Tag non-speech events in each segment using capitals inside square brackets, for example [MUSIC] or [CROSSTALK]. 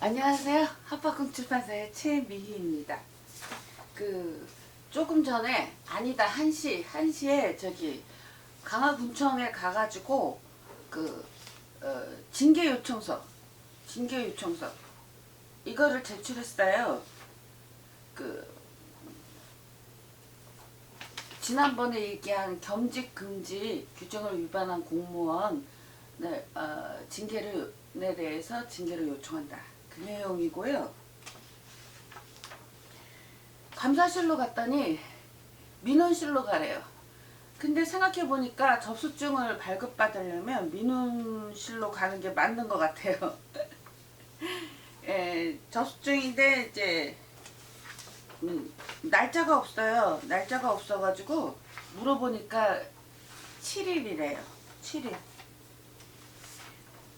안녕하세요. 합박금 출판사의 최미희입니다. 그 조금 전에 아니다 한시 한시에 저기 강화군청에 가가지고 그 어, 징계 요청서 징계 요청서 이거를 제출했어요. 그 지난번에 얘기한 겸직 금지 규정을 위반한 공무원 네, 어, 징계를 에 대해서 징계를 요청한다. 그 내용이고요. 감사실로 갔더니 민원실로 가래요. 근데 생각해 보니까 접수증을 발급받으려면 민원실로 가는 게 맞는 것 같아요. [LAUGHS] 예, 접수증인데 이제 음, 날짜가 없어요. 날짜가 없어가지고 물어보니까 7일이래요. 7일.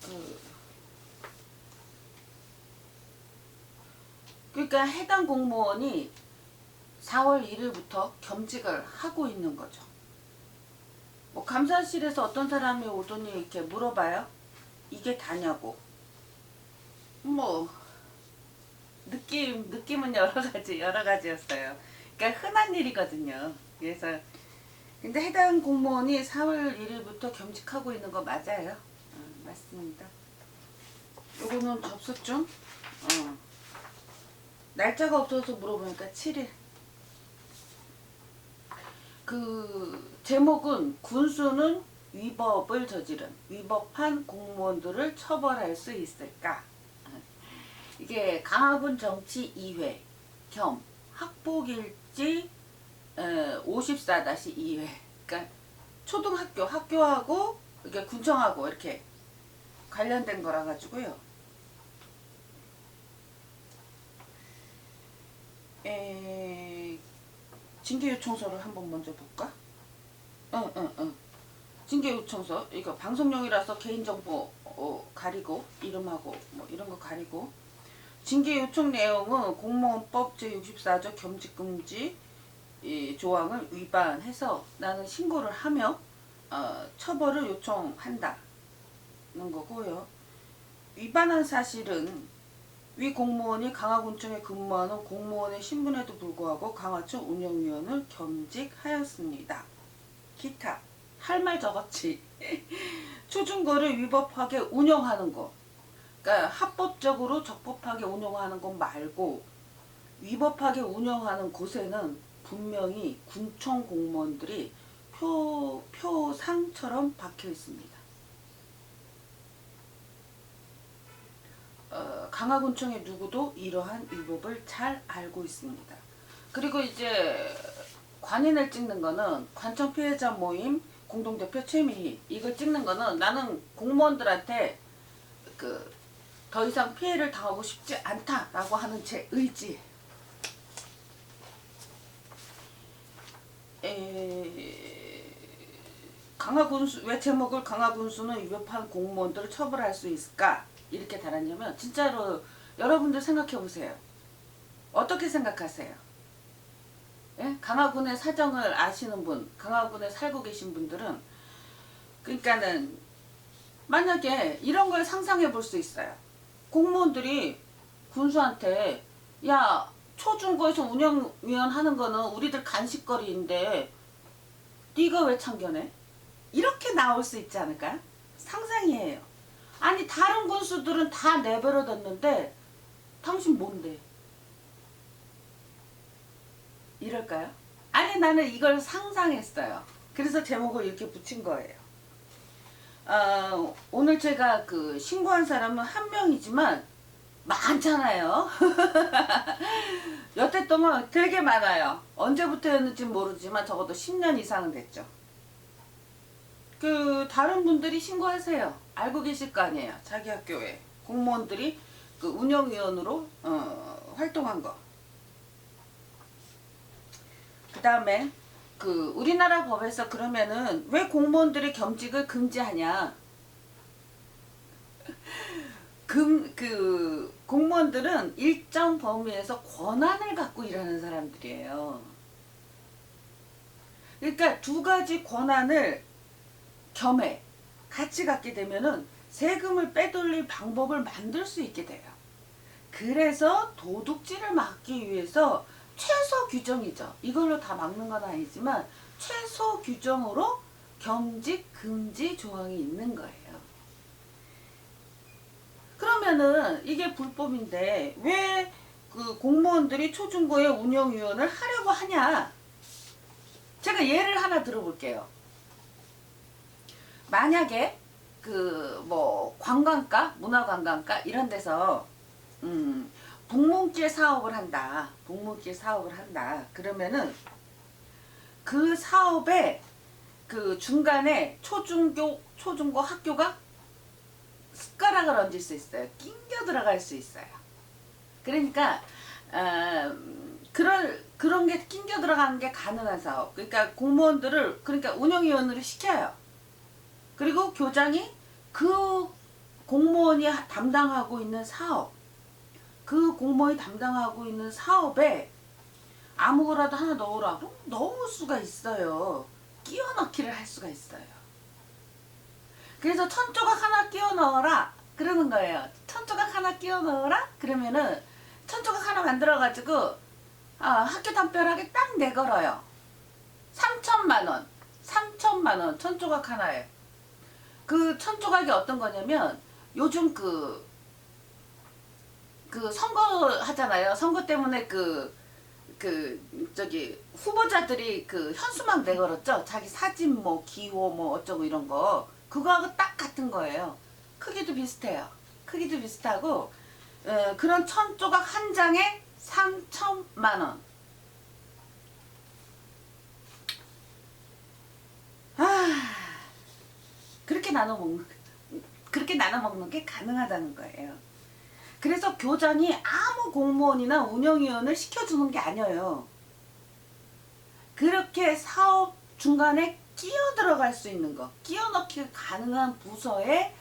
그 그러니까 해당 공무원이 4월 1일부터 겸직을 하고 있는 거죠. 뭐 감사실에서 어떤 사람이 오더니 이렇게 물어봐요. 이게 다냐고. 뭐 느낌 느낌은 여러 가지 여러 가지였어요. 그러니까 흔한 일이거든요. 그래서 근데 해당 공무원이 4월 1일부터 겸직하고 있는 거 맞아요. 어, 맞습니다. 요거는 접수증. 어. 날짜가 없어서 물어보니까 7일. 그 제목은 군수는 위법을 저지른 위법한 공무원들을 처벌할 수 있을까? 이게 강화군 정치 2회 겸 학폭일지 54-2회. 그러니까 초등학교 학교하고 이게 군청하고 이렇게 관련된 거라 가지고요. 에, 징계 요청서를 한번 먼저 볼까? 응, 응, 응. 징계 요청서 이거 방송용이라서 개인정보 어, 가리고 이름하고 뭐 이런 거 가리고 징계 요청 내용은 공무원법 제64조 겸직금지 이 조항을 위반해서 나는 신고를 하며 어, 처벌을 요청한다는 거고요. 위반한 사실은 위 공무원이 강화군청에 근무하는 공무원의 신분에도 불구하고 강화청 운영위원을 겸직하였습니다. 기타 할말 적었지. 초중고를 [LAUGHS] 위법하게 운영하는 것. 그러니까 합법적으로 적법하게 운영하는 것 말고 위법하게 운영하는 곳에는 분명히 군청 공무원들이 표, 표상처럼 박혀 있습니다. 어, 강화군청의 누구도 이러한 위법을 잘 알고 있습니다. 그리고 이제 관인을 찍는 거는 관청 피해자 모임 공동대표 최미희 이걸 찍는 거는 나는 공무원들한테 그 더 이상 피해를 당하고 싶지 않다라고 하는 제 의지. 에... 강화군수 왜 제목을 강화군수는 위법한 공무원들을 처벌할 수 있을까 이렇게 달았냐면 진짜로 여러분들 생각해 보세요. 어떻게 생각하세요? 예? 강화군의 사정을 아시는 분, 강화군에 살고 계신 분들은 그러니까는 만약에 이런 걸 상상해 볼 수 있어요. 공무원들이 군수한테 야 초중고에서 운영위원 하는 거는 우리들 간식거리인데 네가 왜 참견해? 이렇게 나올 수 있지 않을까요? 상상이에요. 다른 군수들은 다 내버려뒀는데 당신 뭔데? 이럴까요? 아니 나는 이걸 상상했어요. 그래서 제목을 이렇게 붙인 거예요. 어, 오늘 제가 그 신고한 사람은 한 명이지만 많잖아요. [LAUGHS] 여태 동안 되게 많아요. 언제부터였는지 모르지만 적어도 10년 이상은 됐죠. 그 다른 분들이 신고하세요. 알고 계실 거 아니에요. 자기 학교에 공무원들이 그 운영위원으로 어, 활동한 거. 그 다음에 그 우리나라 법에서 그러면은 왜 공무원들의 겸직을 금지하냐? 금 그 공무원들은 일정 범위에서 권한을 갖고 일하는 사람들이에요. 그러니까 두 가지 권한을 겸해 같이 갖게 되면은 세금을 빼돌릴 방법을 만들 수 있게 돼요. 그래서 도둑질을 막기 위해서 최소 규정이죠. 이걸로 다 막는 건 아니지만 최소 규정으로 겸직 금지 조항이 있는 거예요. 그러면은 이게 불법인데 왜 그 공무원들이 초중고의 운영위원을 하려고 하냐? 제가 예를 하나 들어볼게요. 만약에 그 뭐 관광가, 문화관광가 이런 데서 음, 북문길 사업을 한다. 북문길 사업을 한다. 그러면은 그 사업에 그 중간에 초중고 초중고 학교가 숟가락을 얹을 수 있어요. 낑겨 들어갈 수 있어요. 그러니까 어, 그런 그런 게 낑겨 들어가는 게 가능한 사업. 그러니까 공무원들을 그러니까 운영위원으로 시켜요. 그리고 교장이 그 공무원이 하- 담당하고 있는 사업, 그 공무원이 담당하고 있는 사업에 아무거라도 하나 넣으라고 넣을 수가 있어요. 끼워 넣기를 할 수가 있어요. 그래서 천 조각 하나 끼워 넣어라 그러는 거예요. 천 조각 하나 끼워 넣어라 그러면은 천 조각 하나 만들어 가지고 아, 학교 담벼락에 딱 내걸어요. 3천만 원, 3천만 원 천 조각 하나에. 그 천 조각이 어떤 거냐면 요즘 그 그 선거 하잖아요. 선거 때문에 그, 그, 저기, 후보자들이 그 현수막 내걸었죠? 자기 사진 뭐, 기호 뭐, 어쩌고 이런 거. 그거하고 딱 같은 거예요. 크기도 비슷해요. 크기도 비슷하고, 어, 그런 천 조각 한 장에 3천만 원. 아, 그렇게 나눠 먹는, 그렇게 나눠 먹는 게 가능하다는 거예요. 그래서 교장이 아무 공무원이나 운영위원을 시켜주는 게 아니에요. 그렇게 사업 중간에 끼어 들어갈 수 있는 거, 끼어 넣기 가능한 부서의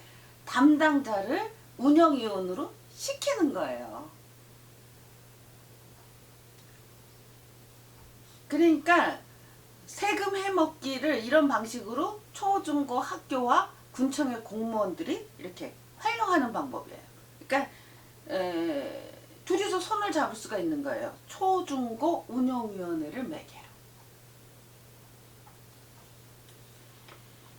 담당자를 운영위원으로 시키는 거예요. 그러니까 세금 해먹기를 이런 방식으로 초중고 학교와 군청의 공무원들이 이렇게 활용하는 방법이에요. 그러니까 에, 둘이서 손을 잡을 수가 있는 거예요. 초중고 운영위원회를 매개로.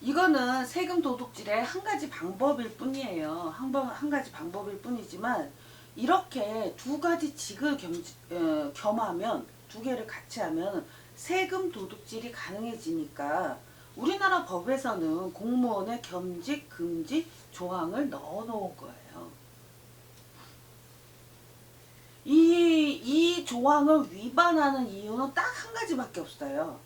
이거는 세금 도둑질의 한 가지 방법일 뿐이에요. 한, 번, 한 가지 방법일 뿐이지만 이렇게 두 가지 직을 겸, 어, 겸하면 두 개를 같이 하면 세금 도둑질이 가능해지니까 우리나라 법에서는 공무원의 겸직 금지 조항을 넣어 놓은 거예요. 이, 이 조항을 위반하는 이유는 딱 한 가지밖에 없어요.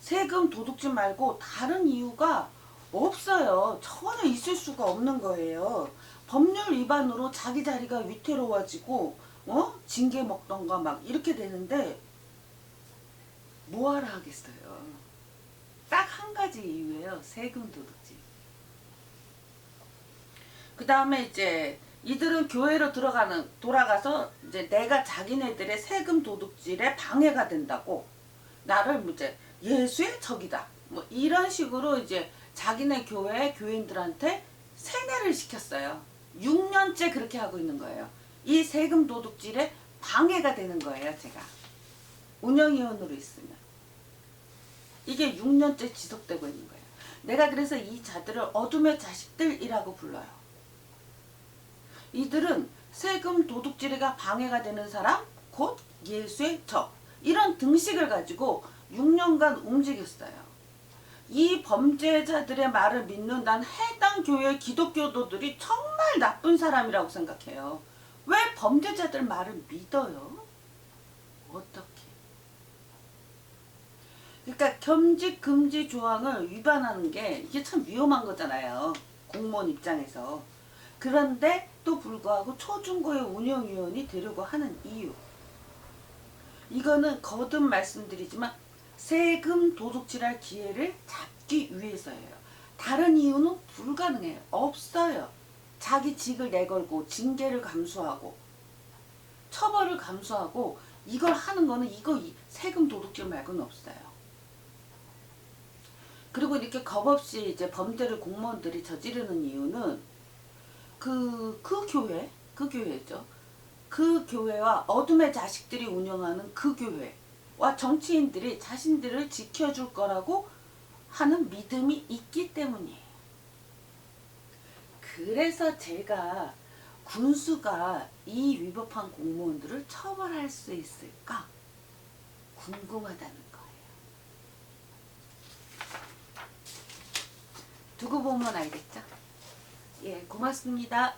세금 도둑질 말고 다른 이유가 없어요. 전혀 있을 수가 없는 거예요. 법률 위반으로 자기 자리가 위태로워지고, 어? 징계 먹던가 막 이렇게 되는데, 뭐하러 하겠어요. 딱 한 가지 이유예요. 세금 도둑질. 그 다음에 이제 이들은 교회로 들어가는 돌아가서 이제 내가 자기네들의 세금 도둑질에 방해가 된다고 나를 이제 예수의 적이다. 뭐 이런 식으로 이제 자기네 교회 교인들한테 세뇌를 시켰어요. 6년째 그렇게 하고 있는 거예요. 이 세금 도둑질에 방해가 되는 거예요, 제가. 운영위원으로 있으면. 이게 6년째 지속되고 있는 거예요. 내가 그래서 이 자들을 어둠의 자식들이라고 불러요. 이들은 세금 도둑질에가 방해가 되는 사람, 곧 예수의 적. 이런 등식을 가지고 6년간 움직였어요. 이 범죄자들의 말을 믿는다는 해당 교회 기독교도들이 정말 나쁜 사람이라고 생각해요. 왜 범죄자들 말을 믿어요? 어떻게? 그러니까 겸직 금지 조항을 위반하는 게 이게 참 위험한 거잖아요. 공무원 입장에서. 그런데 또 불구하고 초중고의 운영위원이 되려고 하는 이유. 이거는 거듭 말씀드리지만 세금 도둑질할 기회를 잡기 위해서예요. 다른 이유는 불가능해요. 없어요. 자기 직을 내걸고 징계를 감수하고 처벌을 감수하고 이걸 하는 거는 이거 이- 세금 도둑질 말고는 없어요. 그리고 이렇게 겁 없이 이제 범죄를 공무원들이 저지르는 이유는 그, 그 교회, 그 교회죠. 그 교회와 어둠의 자식들이 운영하는 그 교회와 정치인들이 자신들을 지켜줄 거라고 하는 믿음이 있기 때문이에요. 그래서 제가 군수가 이 위법한 공무원들을 처벌할 수 있을까 궁금하다는 거예요. 두고 보면 알겠죠? 예, 고맙습니다.